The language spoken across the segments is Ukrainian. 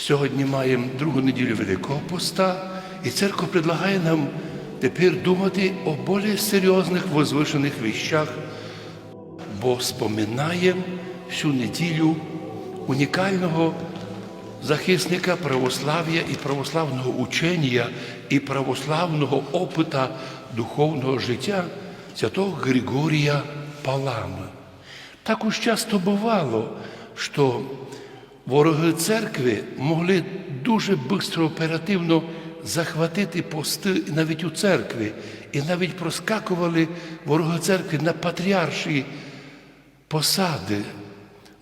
Сьогодні маємо другу неділю Великого Поста, і церква предлагає нам тепер думати о більш серйозних возвишених віщах, бо споминаємо всю неділю унікального захисника православ'я і православного учення і православного опита духовного життя святого Григорія Палами. Також часто бувало, що вороги церкви могли дуже швидко, оперативно захватити пости навіть у церкві, і навіть проскакували вороги церкви на патріарші посади.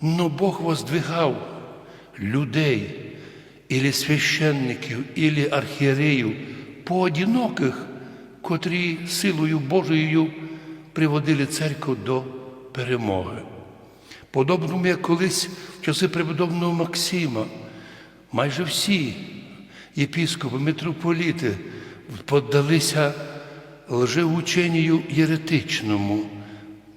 Но Бог воздвигав людей, или священників, или архієреїв, поодиноких, котрі силою Божою приводили церкву до перемоги. Подобному, як колись в часи преподобного Максима, майже всі єпіскопи, митрополіти поддалися лжеученню єретичному.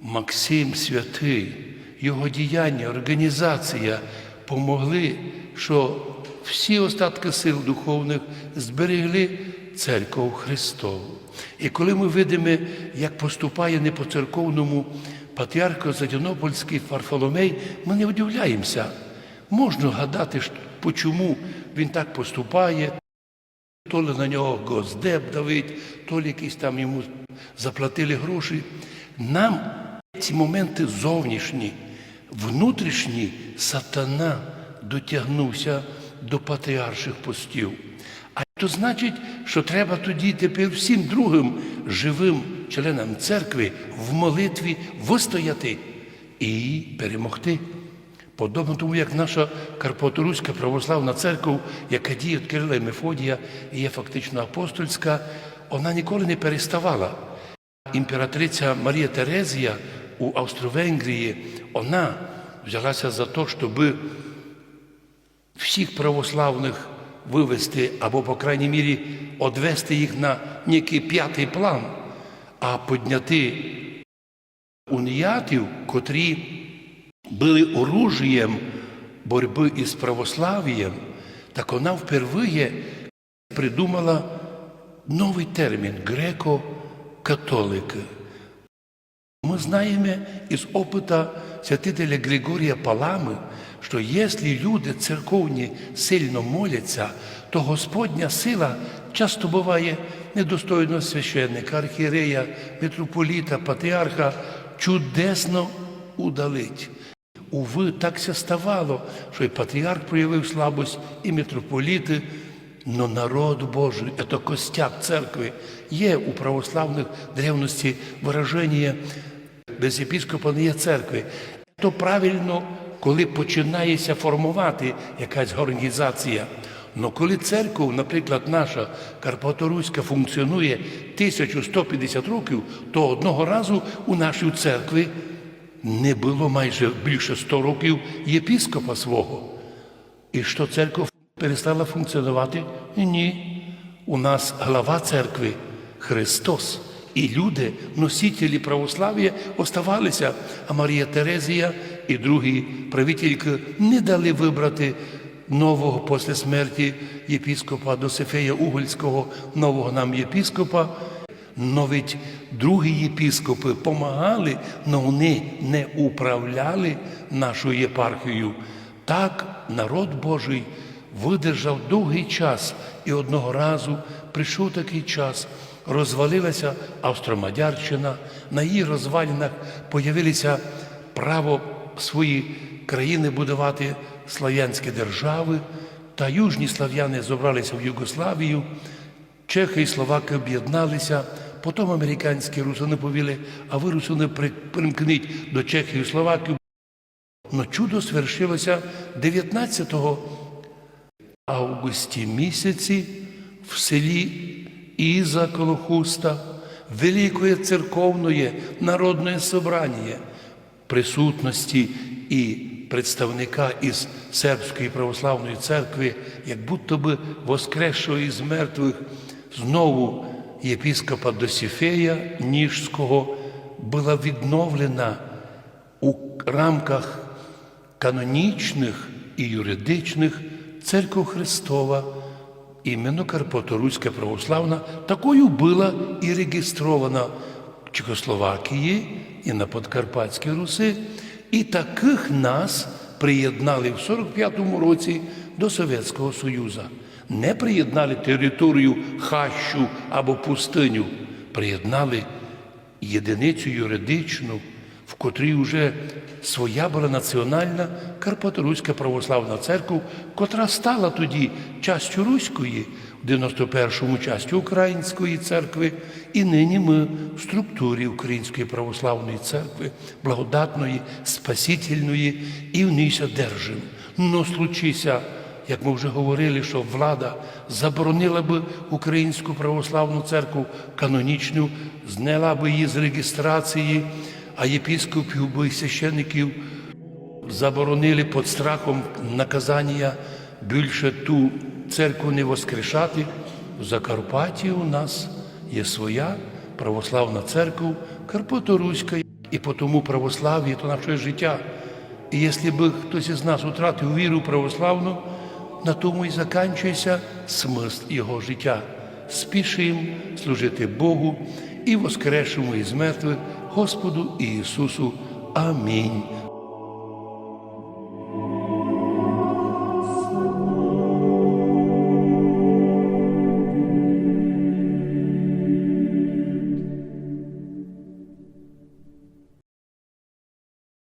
Максим святий, його діяння, організація помогли, що всі остатки сил духовних зберегли церкву Христову. І коли ми видимо, як поступає не по церковному патріарх Константинопольський Фарфоломей, ми не удивляємося. Можна гадати, чому він так поступає, то ли на нього Госдеп давить, то ли якісь там йому заплатили гроші. Нам ці моменти зовнішні, внутрішні сатана дотягнувся до патріарших постів. А то значить, що треба тоді тепер всім другим живим членам церкви в молитві вистояти і перемогти. Подобно тому, як наша Карпаторуська православна церква, яка діє від Кирила і Мефодія і є фактично апостольська, вона ніколи не переставала. Імператриця Марія Терезія у Австро-Венгрії, вона взялася за те, щоб всіх православних вивести або, по крайній мірі, одвести їх на некий п'ятий план, а підняти уніятів, котрі були оружієм боротьби із православ'ям, так вона впервые придумала новий термін греко-католики. Мы знаем из опыта святителя Григорія Палами, що якщо люди церковні сильно моляться, то Господня сила часто буває недостойного священника, архієрея, митрополіта, патріарха чудесно удалить. Уви, ся ставало, що і патріарх проявив слабость, і митрополіти, но народ Божий, це костяк церкви, є у православних древності вираження без єпіскопа не є церкви. То правильно, коли починається формувати якась організація. Но коли церква, наприклад, наша Карпаторуська функціонує 1150 років, то одного разу у нашій церкві не було майже більше 100 років єпіскопа свого. І що церква перестала функціонувати? Ні. У нас глава церкви Христос. І люди, носителі православ'я, оставалися, а Марія Терезія і другі правительки не дали вибрати нового після смерті єпіскопа Досифея Угольського, нового нам єпіскопа. Навіть другі єпіскопи помагали, але вони не управляли нашою єпархією. Так народ Божий видержав довгий час, і одного разу прийшов такий час, розвалилася Австромадярщина, на її розвалинах появилися право свої країни будувати слав'янські держави, та южні слав'яни зібралися в Югославію, чехи і словаки об'єдналися, потім американські русини повіли, а ви русини примкніть до Чехії і Словаків. Но чудо свершилося 19 августі місяці в селі Іза коло Хуста, Великої церковної народної собрання присутності і представника із Сербської православної церкви, як будто би воскресшого із мертвих, знову єпіскопа Досіфея Ніжського була відновлена у рамках канонічних і юридичних Церковь Христова, іменно Карпаторуська православна, такою була і реєстрована в Чехословакії і на Подкарпатській Руси. І таких нас приєднали в 45-му році до Совєтського Союзу. Не приєднали територію хащу або пустиню, приєднали єдиницю юридичну, в котрій вже своя була національна Карпаторуська православна церква, котра стала тоді частю Руської, 91-му частю Української церкви, і нині ми в структурі Української православної церкви, благодатної, спасительної, і в ній ся держимо. Но случися як ми вже говорили, що влада заборонила би Українську православну церкву канонічну, зняла би її з реєстрації, а єпіскопів би і священиків заборонили під страхом наказання більше ту церкву не воскрешати. В Закарпатті у нас є своя православна церква Карпаторуська, і тому православ'я то наше життя. І якщо би хтось із нас втратив віру православну, на тому і закінчується смисл його життя. Спішимо служити Богу і воскрешимо із мертвих Господу Ісусу. Амінь.